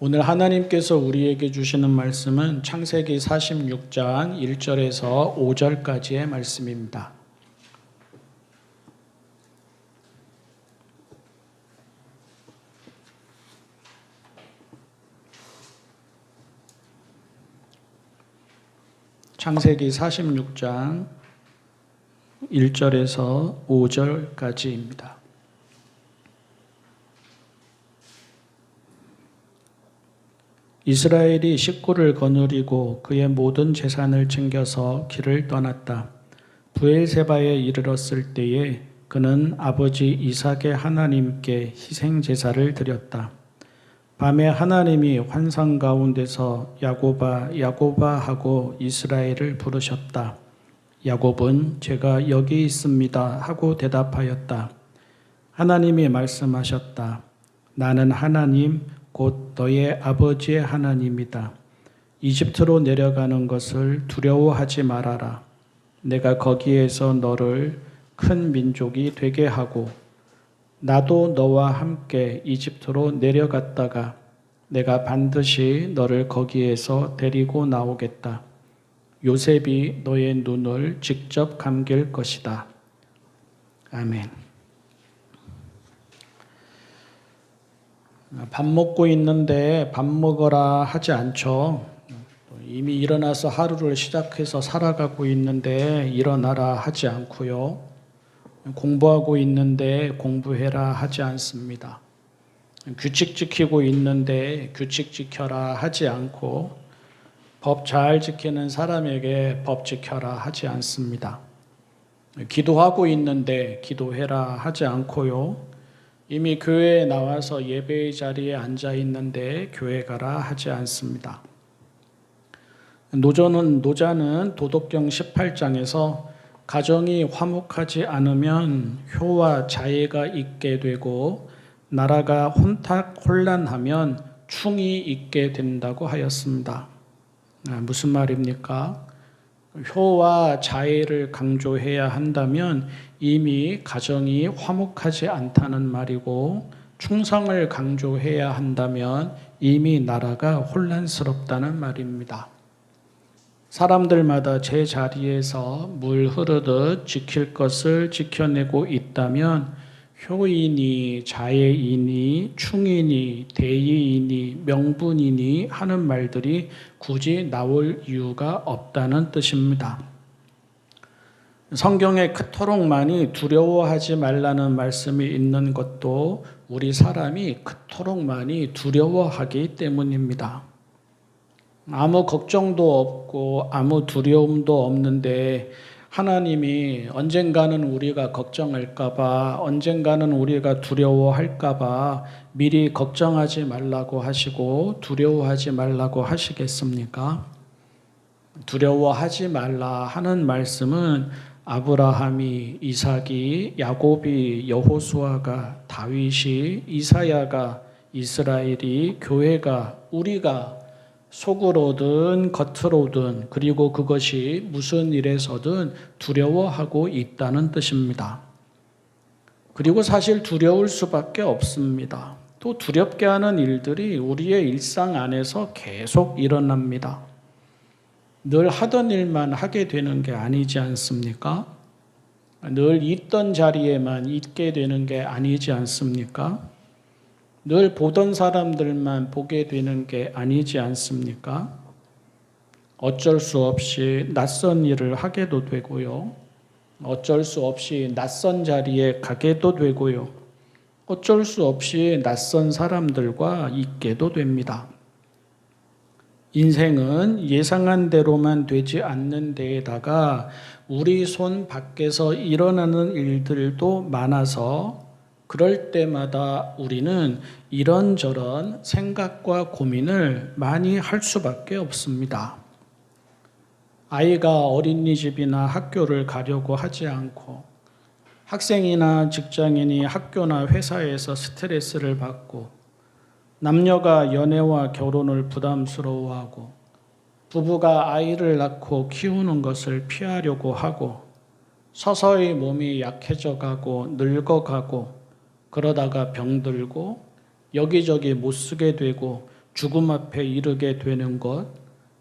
오늘 하나님께서 우리에게 주시는 말씀은 창세기 46장 1절에서 5절까지의 말씀입니다. 창세기 46장 1절에서 5절까지입니다. 이스라엘이 식구를 거느리고 그의 모든 재산을 챙겨서 길을 떠났다. 부엘세바에 이르렀을 때에 그는 아버지 이삭의 하나님께 희생 제사를 드렸다. 밤에 하나님이 환상 가운데서 야고바 야고바 하고 이스라엘을 부르셨다. 야곱은 제가 여기 있습니다 하고 대답하였다. 하나님이 말씀하셨다. 나는 하나님 곧 너의 아버지의 하나님이다. 이집트로 내려가는 것을 두려워하지 말아라. 내가 거기에서 너를 큰 민족이 되게 하고 나도 너와 함께 이집트로 내려갔다가 내가 반드시 너를 거기에서 데리고 나오겠다. 요셉이 너의 눈을 직접 감길 것이다. 아멘. 밥 먹고 있는데 밥 먹어라 하지 않죠. 이미 일어나서 하루를 시작해서 살아가고 있는데 일어나라 하지 않고요. 공부하고 있는데 공부해라 하지 않습니다. 규칙 지키고 있는데 규칙 지켜라 하지 않고 법 잘 지키는 사람에게 법 지켜라 하지 않습니다. 기도하고 있는데 기도해라 하지 않고요. 이미 교회에 나와서 예배의 자리에 앉아 있는데 교회 가라 하지 않습니다. 노조는 노자는 도덕경 18장에서 가정이 화목하지 않으면 효와 자애가 있게 되고 나라가 혼탁 혼란하면 충이 있게 된다고 하였습니다. 아, 무슨 말입니까? 효와 자애를 강조해야 한다면 이미 가정이 화목하지 않다는 말이고 충성을 강조해야 한다면 이미 나라가 혼란스럽다는 말입니다. 사람들마다 제 자리에서 물 흐르듯 지킬 것을 지켜내고 있다면 효인이, 자애이니, 충이니, 대의이니, 명분이니 하는 말들이 굳이 나올 이유가 없다는 뜻입니다. 성경에 그토록 많이 두려워하지 말라는 말씀이 있는 것도 우리 사람이 그토록 많이 두려워하기 때문입니다. 아무 걱정도 없고 아무 두려움도 없는데 하나님이 언젠가는 우리가 걱정할까봐, 언젠가는 우리가 두려워할까봐 미리 걱정하지 말라고 하시고 두려워하지 말라고 하시겠습니까? 두려워하지 말라 하는 말씀은 아브라함이, 이삭이, 야곱이, 여호수아가, 다윗이, 이사야가, 이스라엘이, 교회가, 우리가 속으로든 겉으로든 그리고 그것이 무슨 일에서든 두려워하고 있다는 뜻입니다. 그리고 사실 두려울 수밖에 없습니다. 또 두렵게 하는 일들이 우리의 일상 안에서 계속 일어납니다. 늘 하던 일만 하게 되는 게 아니지 않습니까? 늘 있던 자리에만 있게 되는 게 아니지 않습니까? 늘 보던 사람들만 보게 되는 게 아니지 않습니까? 어쩔 수 없이 낯선 일을 하게도 되고요. 어쩔 수 없이 낯선 자리에 가게도 되고요. 어쩔 수 없이 낯선 사람들과 있게도 됩니다. 인생은 예상한 대로만 되지 않는 데에다가 우리 손 밖에서 일어나는 일들도 많아서 그럴 때마다 우리는 이런저런 생각과 고민을 많이 할 수밖에 없습니다. 아이가 어린이집이나 학교를 가려고 하지 않고 학생이나 직장인이 학교나 회사에서 스트레스를 받고 남녀가 연애와 결혼을 부담스러워하고 부부가 아이를 낳고 키우는 것을 피하려고 하고 서서히 몸이 약해져 가고 늙어 가고 그러다가 병들고 여기저기 못 쓰게 되고 죽음 앞에 이르게 되는 것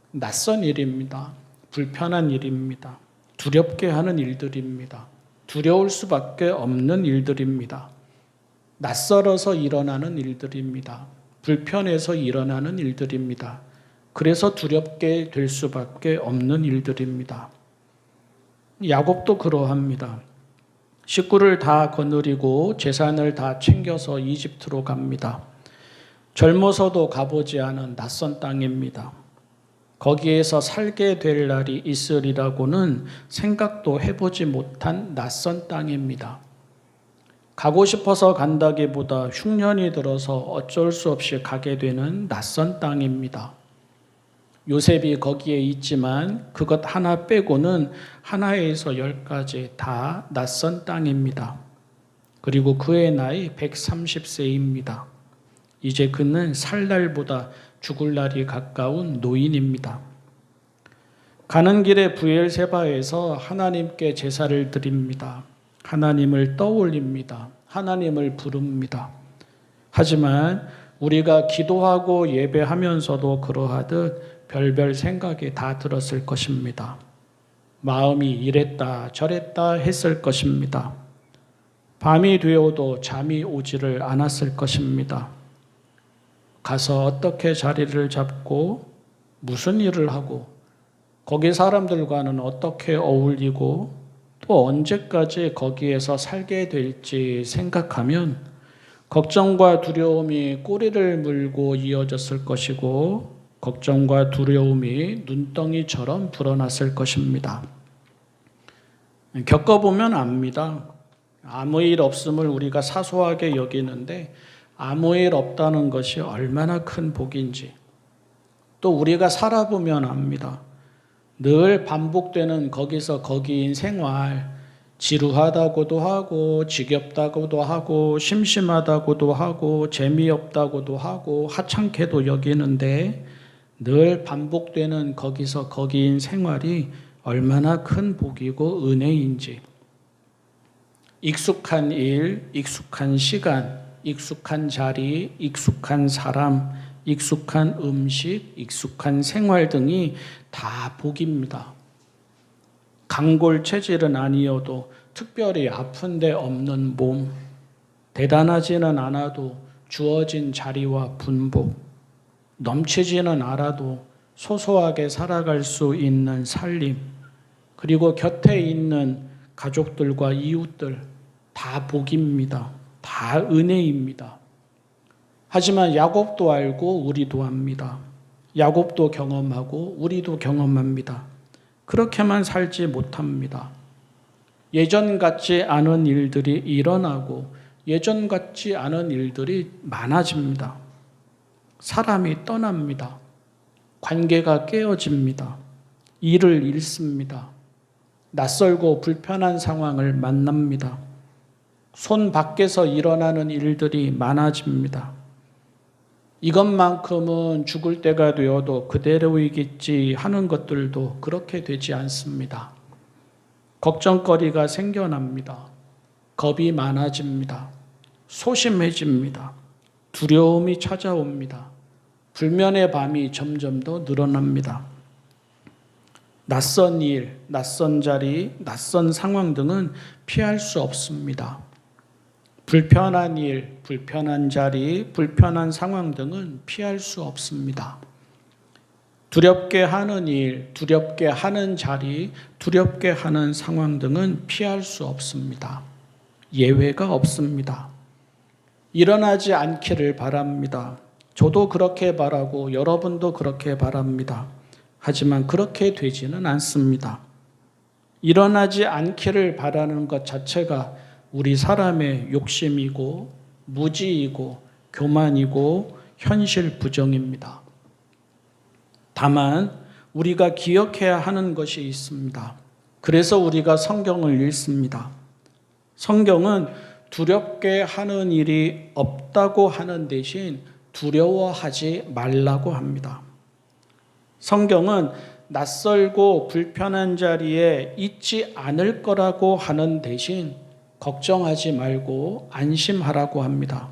낯선 일입니다. 불편한 일입니다. 두렵게 하는 일들입니다. 두려울 수밖에 없는 일들입니다. 낯설어서 일어나는 일들입니다. 불편해서 일어나는 일들입니다. 그래서 두렵게 될 수밖에 없는 일들입니다. 야곱도 그러합니다. 식구를 다 거느리고 재산을 다 챙겨서 이집트로 갑니다. 젊어서도 가보지 않은 낯선 땅입니다. 거기에서 살게 될 날이 있으리라고는 생각도 해보지 못한 낯선 땅입니다. 가고 싶어서 간다기보다 흉년이 들어서 어쩔 수 없이 가게 되는 낯선 땅입니다. 요셉이 거기에 있지만 그것 하나 빼고는 하나에서 열까지 다 낯선 땅입니다. 그리고 그의 나이 130세입니다. 이제 그는 살 날보다 죽을 날이 가까운 노인입니다. 가는 길에 부엘세바에서 하나님께 제사를 드립니다. 하나님을 떠올립니다. 하나님을 부릅니다. 하지만 우리가 기도하고 예배하면서도 그러하듯 별별 생각이 다 들었을 것입니다. 마음이 이랬다 저랬다 했을 것입니다. 밤이 되어도 잠이 오지를 않았을 것입니다. 가서 어떻게 자리를 잡고 무슨 일을 하고 거기 사람들과는 어떻게 어울리고 또 언제까지 거기에서 살게 될지 생각하면 걱정과 두려움이 꼬리를 물고 이어졌을 것이고 걱정과 두려움이 눈덩이처럼 불어났을 것입니다. 겪어보면 압니다. 아무 일 없음을 우리가 사소하게 여기는데 아무 일 없다는 것이 얼마나 큰 복인지 또 우리가 살아보면 압니다. 늘 반복되는 거기서 거기인 생활, 지루하다고도 하고, 지겹다고도 하고, 심심하다고도 하고, 재미없다고도 하고, 하찮게도 여기는데 늘 반복되는 거기서 거기인 생활이 얼마나 큰 복이고 은혜인지. 익숙한 일, 익숙한 시간, 익숙한 자리, 익숙한 사람, 익숙한 음식, 익숙한 생활 등이 다 복입니다. 강골 체질은 아니어도 특별히 아픈 데 없는 몸, 대단하지는 않아도 주어진 자리와 분복, 넘치지는 않아도 소소하게 살아갈 수 있는 살림, 그리고 곁에 있는 가족들과 이웃들 다 복입니다. 다 은혜입니다. 하지만 야곱도 알고 우리도 압니다. 야곱도 경험하고 우리도 경험합니다. 그렇게만 살지 못합니다. 예전 같지 않은 일들이 일어나고 예전 같지 않은 일들이 많아집니다. 사람이 떠납니다. 관계가 깨어집니다. 일을 잃습니다. 낯설고 불편한 상황을 만납니다. 손 밖에서 일어나는 일들이 많아집니다. 이것만큼은 죽을 때가 되어도 그대로이겠지 하는 것들도 그렇게 되지 않습니다. 걱정거리가 생겨납니다. 겁이 많아집니다. 소심해집니다. 두려움이 찾아옵니다. 불면의 밤이 점점 더 늘어납니다. 낯선 일, 낯선 자리, 낯선 상황 등은 피할 수 없습니다. 불편한 일, 불편한 자리, 불편한 상황 등은 피할 수 없습니다. 두렵게 하는 일, 두렵게 하는 자리, 두렵게 하는 상황 등은 피할 수 없습니다. 예외가 없습니다. 일어나지 않기를 바랍니다. 저도 그렇게 바라고 여러분도 그렇게 바랍니다. 하지만 그렇게 되지는 않습니다. 일어나지 않기를 바라는 것 자체가 우리 사람의 욕심이고 무지이고 교만이고 현실 부정입니다. 다만 우리가 기억해야 하는 것이 있습니다. 그래서 우리가 성경을 읽습니다. 성경은 두렵게 하는 일이 없다고 하는 대신 두려워하지 말라고 합니다. 성경은 낯설고 불편한 자리에 있지 않을 거라고 하는 대신 걱정하지 말고 안심하라고 합니다.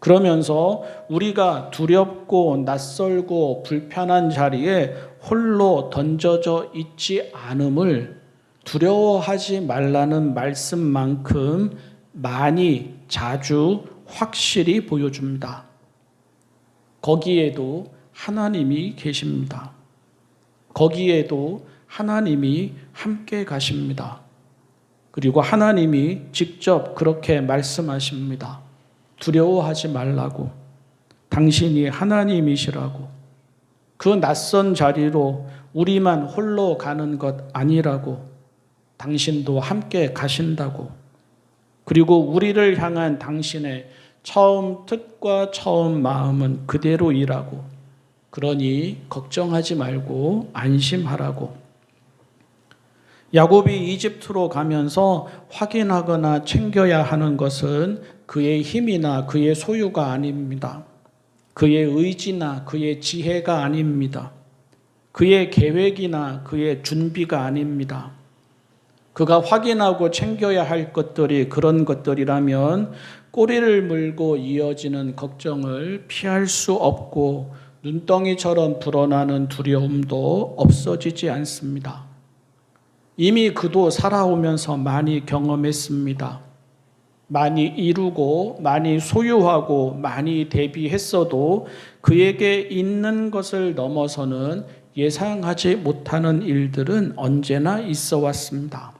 그러면서 우리가 두렵고 낯설고 불편한 자리에 홀로 던져져 있지 않음을 두려워하지 말라는 말씀만큼 많이 자주 확실히 보여줍니다. 거기에도 하나님이 계십니다. 거기에도 하나님이 함께 가십니다. 그리고 하나님이 직접 그렇게 말씀하십니다. 두려워하지 말라고. 당신이 하나님이시라고. 그 낯선 자리로 우리만 홀로 가는 것 아니라고. 당신도 함께 가신다고. 그리고 우리를 향한 당신의 처음 뜻과 처음 마음은 그대로이라고. 그러니 걱정하지 말고 안심하라고. 야곱이 이집트로 가면서 확인하거나 챙겨야 하는 것은 그의 힘이나 그의 소유가 아닙니다. 그의 의지나 그의 지혜가 아닙니다. 그의 계획이나 그의 준비가 아닙니다. 그가 확인하고 챙겨야 할 것들이 그런 것들이라면 꼬리를 물고 이어지는 걱정을 피할 수 없고 눈덩이처럼 불어나는 두려움도 없어지지 않습니다. 이미 그도 살아오면서 많이 경험했습니다. 많이 이루고 많이 소유하고 많이 대비했어도 그에게 있는 것을 넘어서는 예상하지 못하는 일들은 언제나 있어 왔습니다.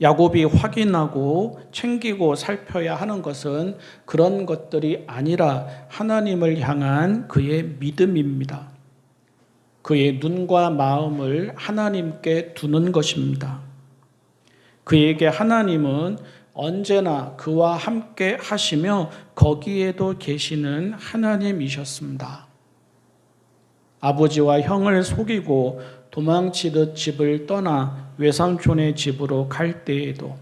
야곱이 확인하고 챙기고 살펴야 하는 것은 그런 것들이 아니라 하나님을 향한 그의 믿음입니다. 그의 눈과 마음을 하나님께 두는 것입니다. 그에게 하나님은 언제나 그와 함께 하시며 거기에도 계시는 하나님이셨습니다. 아버지와 형을 속이고 도망치듯 집을 떠나 외삼촌의 집으로 갈 때에도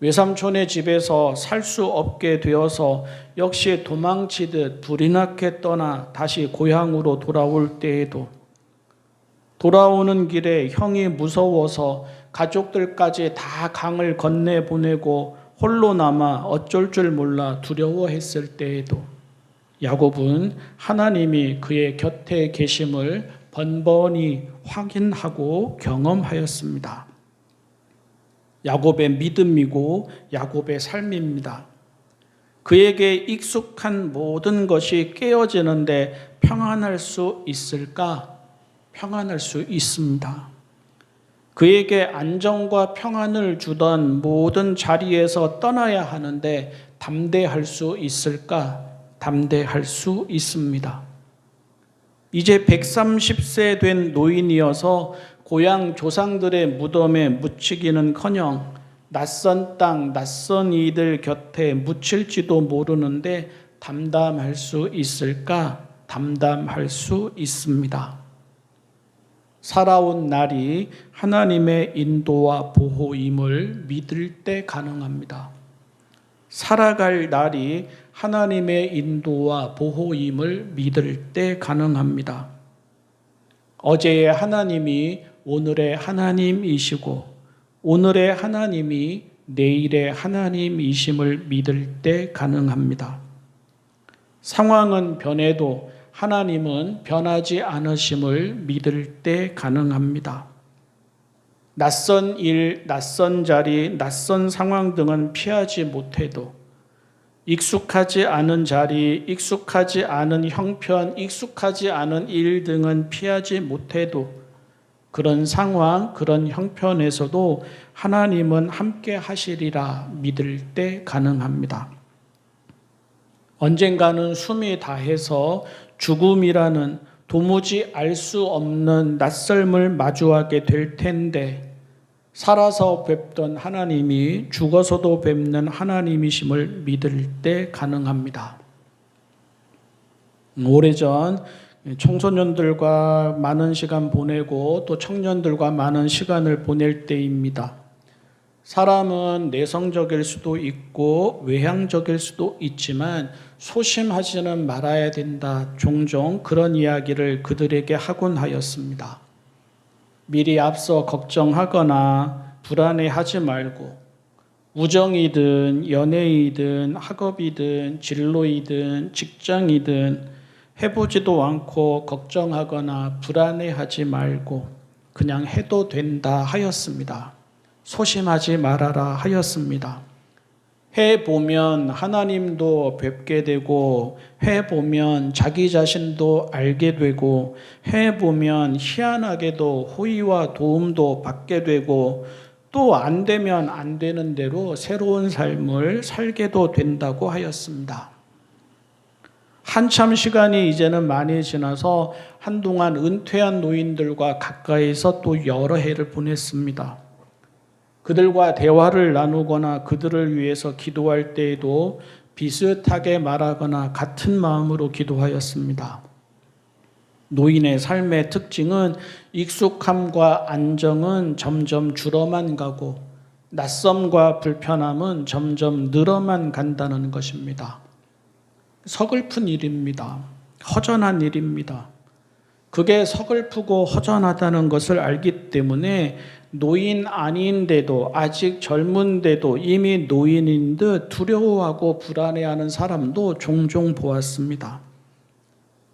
외삼촌의 집에서 살 수 없게 되어서 역시 도망치듯 불이 나게 떠나 다시 고향으로 돌아올 때에도 돌아오는 길에 형이 무서워서 가족들까지 다 강을 건네 보내고 홀로 남아 어쩔 줄 몰라 두려워했을 때에도 야곱은 하나님이 그의 곁에 계심을 번번이 확인하고 경험하였습니다. 야곱의 믿음이고 야곱의 삶입니다. 그에게 익숙한 모든 것이 깨어지는데 평안할 수 있을까? 평안할 수 있습니다. 그에게 안정과 평안을 주던 모든 자리에서 떠나야 하는데 담대할 수 있을까? 담대할 수 있습니다. 이제 130세 된 노인이어서 고향 조상들의 무덤에 묻히기는커녕 낯선 땅, 낯선 이들 곁에 묻힐지도 모르는데 담담할 수 있을까? 담담할 수 있습니다. 살아온 날이 하나님의 인도와 보호임을 믿을 때 가능합니다. 살아갈 날이 하나님의 인도와 보호임을 믿을 때 가능합니다. 어제의 하나님이 오늘의 하나님이시고 오늘의 하나님이 내일의 하나님이심을 믿을 때 가능합니다. 상황은 변해도 하나님은 변하지 않으심을 믿을 때 가능합니다. 낯선 일, 낯선 자리, 낯선 상황 등은 피하지 못해도 익숙하지 않은 자리, 익숙하지 않은 형편, 익숙하지 않은 일 등은 피하지 못해도 그런 상황, 그런 형편에서도 하나님은 함께 하시리라 믿을 때 가능합니다. 언젠가는 숨이 다해서 죽음이라는 도무지 알 수 없는 낯설을 마주하게 될 텐데 살아서 뵙던 하나님이 죽어서도 뵙는 하나님이심을 믿을 때 가능합니다. 오래전 청소년들과 많은 시간 보내고 또 청년들과 많은 시간을 보낼 때입니다. 사람은 내성적일 수도 있고 외향적일 수도 있지만 소심하지는 말아야 된다. 종종 그런 이야기를 그들에게 하곤 하였습니다. 미리 앞서 걱정하거나 불안해하지 말고 우정이든 연애이든 학업이든 진로이든 직장이든 해보지도 않고 걱정하거나 불안해하지 말고 그냥 해도 된다 하였습니다. 소심하지 말아라 하였습니다. 해 보면 하나님도 뵙게 되고, 해 보면 자기 자신도 알게 되고, 해 보면 희한하게도 호의와 도움도 받게 되고, 또 안 되면 안 되는 대로 새로운 삶을 살게도 된다고 하였습니다. 한참 시간이 이제는 많이 지나서 한동안 은퇴한 노인들과 가까이서 또 여러 해를 보냈습니다. 그들과 대화를 나누거나 그들을 위해서 기도할 때에도 비슷하게 말하거나 같은 마음으로 기도하였습니다. 노인의 삶의 특징은 익숙함과 안정은 점점 줄어만 가고 낯섦과 불편함은 점점 늘어만 간다는 것입니다. 서글픈 일입니다. 허전한 일입니다. 그게 서글프고 허전하다는 것을 알기 때문에 노인 아닌데도 아직 젊은데도 이미 노인인 듯 두려워하고 불안해하는 사람도 종종 보았습니다.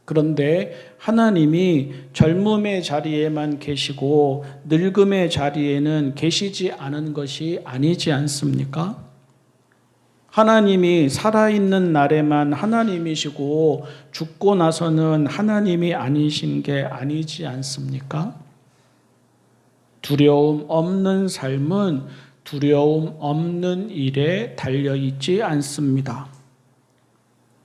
그런데 하나님이 젊음의 자리에만 계시고 늙음의 자리에는 계시지 않은 것이 아니지 않습니까? 하나님이 살아있는 날에만 하나님이시고 죽고 나서는 하나님이 아니신 게 아니지 않습니까? 두려움 없는 삶은 두려움 없는 일에 달려 있지 않습니다.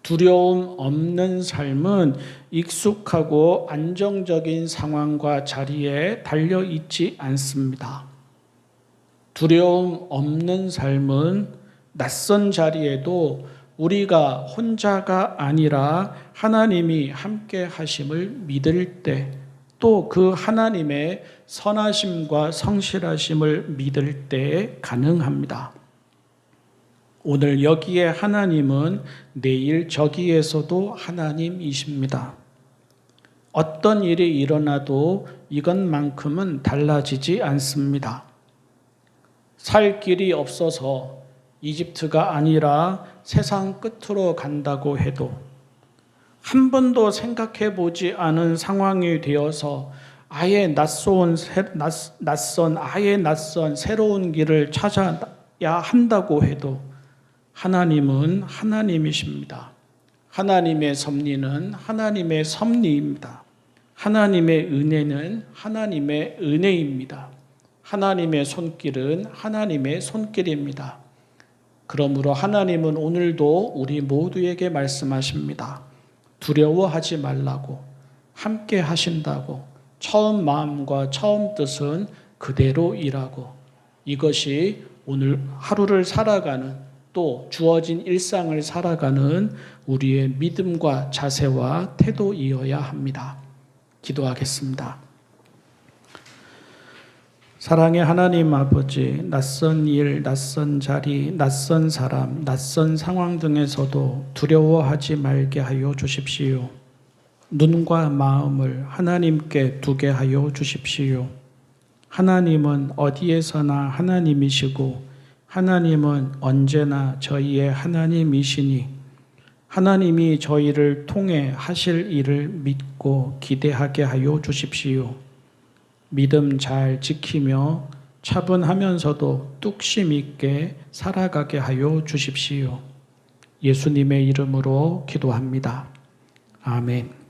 두려움 없는 삶은 익숙하고 안정적인 상황과 자리에 달려 있지 않습니다. 두려움 없는 삶은 낯선 자리에도 우리가 혼자가 아니라 하나님이 함께 하심을 믿을 때 또 그 하나님의 선하심과 성실하심을 믿을 때 가능합니다. 오늘 여기에 하나님은 내일 저기에서도 하나님이십니다. 어떤 일이 일어나도 이것만큼은 달라지지 않습니다. 살 길이 없어서 이집트가 아니라 세상 끝으로 간다고 해도 한 번도 생각해 보지 않은 상황이 되어서 아예 낯선, 낯선, 아예 낯선 새로운 길을 찾아야 한다고 해도 하나님은 하나님이십니다. 하나님의 섭리는 하나님의 섭리입니다. 하나님의 은혜는 하나님의 은혜입니다. 하나님의 손길은 하나님의 손길입니다. 그러므로 하나님은 오늘도 우리 모두에게 말씀하십니다. 두려워하지 말라고, 함께 하신다고, 처음 마음과 처음 뜻은 그대로 일하고, 이것이 오늘 하루를 살아가는 또 주어진 일상을 살아가는 우리의 믿음과 자세와 태도이어야 합니다. 기도하겠습니다. 사랑의 하나님 아버지, 낯선 일, 낯선 자리, 낯선 사람, 낯선 상황 등에서도 두려워하지 말게 하여 주십시오. 눈과 마음을 하나님께 두게 하여 주십시오. 하나님은 어디에서나 하나님이시고, 하나님은 언제나 저희의 하나님이시니, 하나님이 저희를 통해 하실 일을 믿고 기대하게 하여 주십시오. 믿음 잘 지키며 차분하면서도 뚝심 있게 살아가게 하여 주십시오. 예수님의 이름으로 기도합니다. 아멘.